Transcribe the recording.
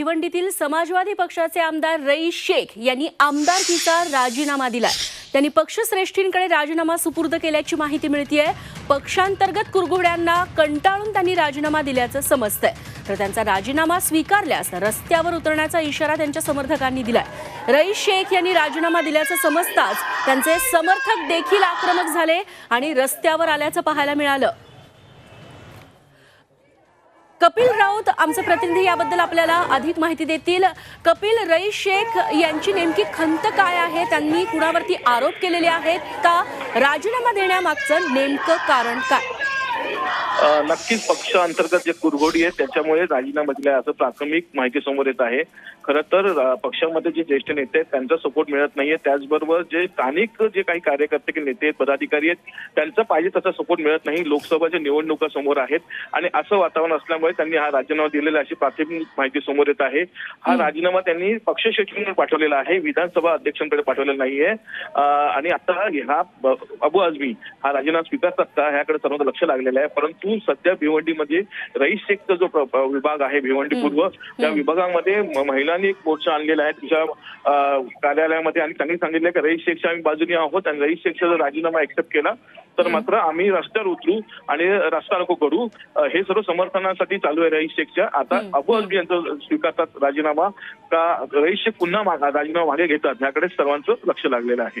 भिवंडीतील समाजवादी पक्षाचे आमदार रईस शेख यांनी आमदारकीचा राजीनामा दिला त्यांनी पक्षश्रेष्ठींकडे राजीनामा सुपूर्द केल्याची माहिती मिळतीये. पक्षांतर्गत कुरघुड्यांना कंटाळून त्यांनी राजीनामा दिल्याचं समजतंय. तर त्यांचा राजीनामा स्वीकारल्यास रस्त्यावर उतरण्याचा इशारा त्यांच्या समर्थकांनी दिलाय. रईस शेख यांनी राजीनामा दिल्याचं समजताच त्यांचे समर्थक देखील आक्रमक झाले आणि रस्त्यावर आल्याचं पाहायला मिळालं. कपिल राऊत आमचे प्रतिनिधी याबद्दल आपल्याला अधिक माहिती देतील. कपिल रई शेख यांची नेमकी खंत काय आहे? त्यांनी कुणावरती आरोप केलेले आहेत? का राजीनामा देण्यामागचं नेमकं कारण काय? नक्कीच पक्ष अंतर्गत जे कुरघोडी आहे त्याच्यामुळे राजीनामा दिलाय असं प्राथमिक माहिती समोर येत आहे. खरं तर पक्षामध्ये जे ज्येष्ठ नेते आहेत त्यांचा सपोर्ट मिळत नाहीये. त्याचबरोबर जे स्थानिक जे काही कार्यकर्ते किंवा नेते आहेत पदाधिकारी आहेत त्यांचा पाहिजे तसा सपोर्ट मिळत नाही. लोकसभाच्या निवडणुका समोर आहेत. आणि असं वातावरण असल्यामुळे त्यांनी हा राजीनामा दिलेला आहे अशी प्राथमिक माहिती समोर येत आहे. हा राजीनामा त्यांनी पक्ष सचिवांकडे पाठवलेला आहे. विधानसभा अध्यक्षांकडे पाठवलेला नाहीये. आणि आता हा अबू आझमी हा राजीनामा स्वीकारतात का? ह्याकडे सर्वांचं लक्ष लागलेलं आहे. परंतु सध्या भिवंडीमध्ये रईस शेखचा जो विभाग आहे भिवंडी पूर्व त्या विभागामध्ये महिलांनी एक मोर्चा आणलेला आहे. तिच्या अ, कार्यालयामध्ये आणि त्यांनी सांगितलं की रईस शेखच्या आम्ही बाजूने आहोत आणि रईस शेखचा जर राजीनामा एक्सेप्ट केला तर मात्र आम्ही रस्त्यावर उतरू आणि रस्ता नको करू. हे सर्व समर्थनासाठी चालू आहे रईस शेखच्या आता अबू अजमी यांचं स्वीकारतात राजीनामा. का रईस शेख पुन्हा राजीनामा मागे घेतात ह्याकडे सर्वांचं लक्ष लागलेलं आहे.